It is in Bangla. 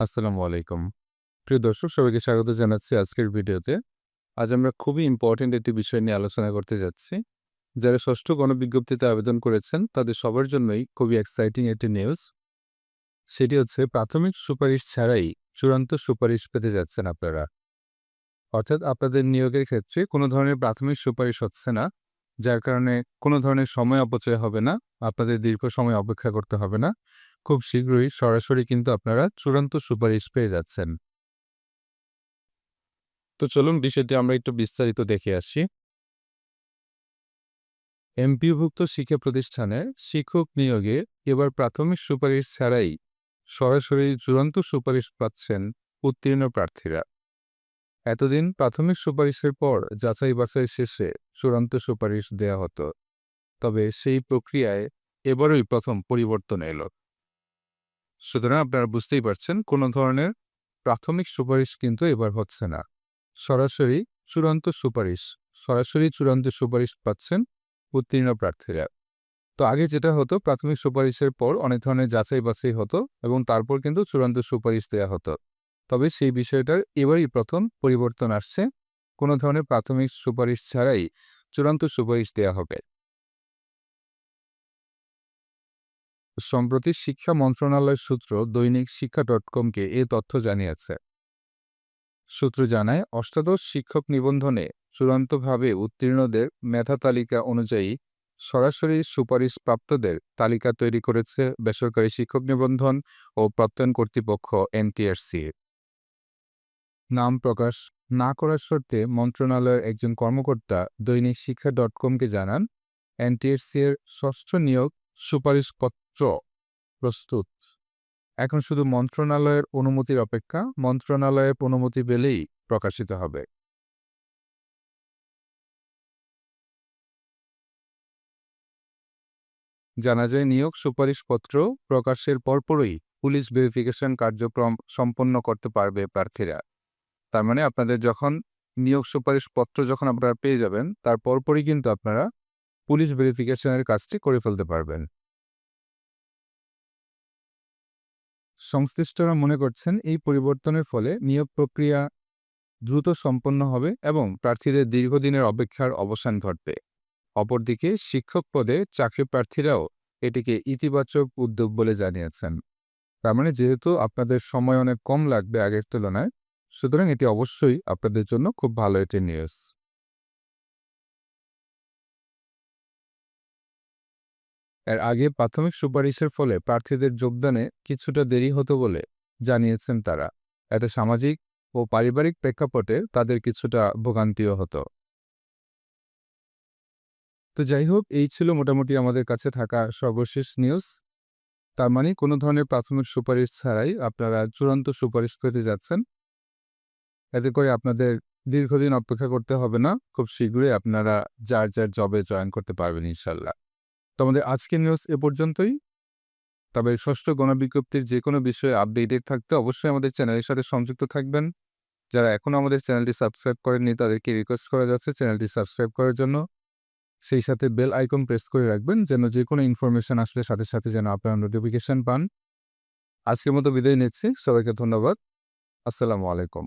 আসসালামু আলাইকুম। প্রিয় দর্শক, সবাইকে স্বাগত জানাচ্ছি আজকের ভিডিওতে। আজ আমরা খুবই ইম্পোর্টেন্ট একটি বিষয় নিয়ে আলোচনা করতে যাচ্ছি। যারা ষষ্ঠ গণবিজ্ঞপ্তিতে আবেদন করেছেন, তাদের সবার জন্যই খুবই এক্সাইটিং একটি নিউজ। সেটি হচ্ছে, প্রাথমিক সুপারিশ ছাড়াই চূড়ান্ত সুপারিশ পেতে যাচ্ছেন আপনারা। অর্থাৎ আপনাদের নিয়োগের ক্ষেত্রে কোনো ধরনের প্রাথমিক সুপারিশ হচ্ছে না। যার কারণে কোনো ধরনের সময় অপচয় হবে না। আপনাদের দীর্ঘ সময় অপেক্ষা করতে হবে না। খুব শীঘ্রই সরাসরি কিন্তু আপনারা চূড়ান্ত সুপারিশ পেয়ে যাচ্ছেন। তো চলুন বিষয়টি আমরা একটু বিস্তারিত দেখে আসি। এমপিভুক্ত শিক্ষা প্রতিষ্ঠানে শিক্ষক নিয়োগে এবার প্রাথমিক সুপারিশ ছাড়াই সরাসরি চূড়ান্ত সুপারিশ পাচ্ছেন উত্তীর্ণ প্রার্থীরা। এতদিন প্রাথমিক সুপারিশের পর যাচাই বাছাই শেষে চূড়ান্ত সুপারিশ দেয়া হতো। তবে সেই প্রক্রিয়ায় এবারই প্রথম পরিবর্তন এলো। সুতরাং আপনারা বুঝতেই পারছেন, কোনো ধরনের প্রাথমিক সুপারিশ কিন্তু এবার হচ্ছে না। সরাসরি চূড়ান্ত সুপারিশ, সরাসরি চূড়ান্ত সুপারিশ পাচ্ছেন উত্তীর্ণ প্রার্থীরা। তো আগে যেটা হতো, প্রাথমিক সুপারিশের পর অনেক ধরনের যাচাই বাছাই হতো এবং তারপর কিন্তু চূড়ান্ত সুপারিশ দেয়া হতো। তবে সেই বিষয়টার এবারই প্রথম পরিবর্তন আসছে। কোনো ধরনের প্রাথমিক সুপারিশ ছাড়াই চূড়ান্ত সুপারিশ দেয়া হবে। সম্প্রতি শিক্ষা মন্ত্রণালয় সূত্র দৈনিক শিক্ষা ডট কমকে এ তথ্য জানিয়েছে। সূত্র জানায়, অষ্টাদশ শিক্ষক নিবন্ধনে চূড়ান্তভাবে উত্তীর্ণদের মেধা তালিকা অনুযায়ী সরাসরি সুপারিশ প্রাপ্তদের তালিকা তৈরি করেছে বেসরকারি শিক্ষক নিবন্ধন ও প্রত্যয়ন কর্তৃপক্ষ এনটিআরসি নাম প্রকাশ না করার শর্তে মন্ত্রণালয়ের একজন কর্মকর্তা দৈনিক শিক্ষা ডট কমকে জানান এনটিএসসি এর ষষ্ঠ নিয়োগ সুপারিশপত্র প্রস্তুত। এখন শুধু মন্ত্রণালয়ের অনুমতির অপেক্ষা, মন্ত্রণালয়ের অনুমতি পেলেই প্রকাশিত হবে। জানা যায়, নিয়োগ সুপারিশপত্র প্রকাশের পরপরই পুলিশ ভেরিফিকেশন কার্যক্রম সম্পন্ন করতে পারবে প্রার্থীরা। তার মানে আপনাদের যখন নিয়োগ সুপারিশপত্র যখন আপনারা পেয়ে যাবেন, তার পরপরই কিন্তু আপনারা পুলিশ ভেরিফিকেশনের কাজটি করে ফেলতে পারবেন। সংশ্লিষ্টরা মনে করছেন এই পরিবর্তনের ফলে নিয়োগ প্রক্রিয়া দ্রুত সম্পন্ন হবে এবং প্রার্থীদের দীর্ঘদিনের অপেক্ষার অবসান ঘটবে। অপরদিকে, শিক্ষক পদে চাকরি প্রার্থীরাও এটিকে ইতিবাচক উদ্যোগ বলে জানিয়েছেন। তার মানে যেহেতু আপনাদের সময় অনেক কম লাগবে আগের তুলনায়, সুতরাং এটি অবশ্যই আপনাদের জন্য খুব ভালো একটি নিউজ এর আগে প্রাথমিক সুপারিশের ফলে প্রার্থীদের যোগদানে কিছুটা দেরি হতো বলে জানিয়েছেন তারা। এতে সামাজিক ও পারিবারিক প্রেক্ষাপটে তাদের কিছুটা ভোগান্তিও হতো। তো যাই হোক, এই ছিল মোটামুটি আমাদের কাছে থাকা সর্বশেষ নিউজ তার মানে কোনো ধরনের প্রাথমিক সুপারিশ ছাড়াই আপনারা চূড়ান্ত সুপারিশ পেতে যাচ্ছেন। এতে করে আপনাদের দীর্ঘদিন অপেক্ষা করতে হবে না। খুব শীঘ্রই আপনারা যার যার জবে জয়েন করতে পারবেন ইনশাল্লাহ। তো আমাদের আজকের নিউজ এ পর্যন্তই। তবে ষষ্ঠ গণবিজ্ঞপ্তির যে কোনো বিষয়ে আপডেটেড থাকতে অবশ্যই আমাদের চ্যানেলের সাথে সংযুক্ত থাকবেন। যারা এখনও আমাদের চ্যানেলটি সাবস্ক্রাইব করেননি, তাদেরকে রিকোয়েস্ট করা যাচ্ছে চ্যানেলটি সাবস্ক্রাইব করার জন্য। সেই সাথে বেল আইকন প্রেস করে রাখবেন, যেন যে কোনো ইনফরমেশন আসলে সাথে সাথে যেন আপনারা নোটিফিকেশন পান। আজকের মতো বিদায় নিচ্ছি, সবাইকে ধন্যবাদ। আসসালামু আলাইকুম।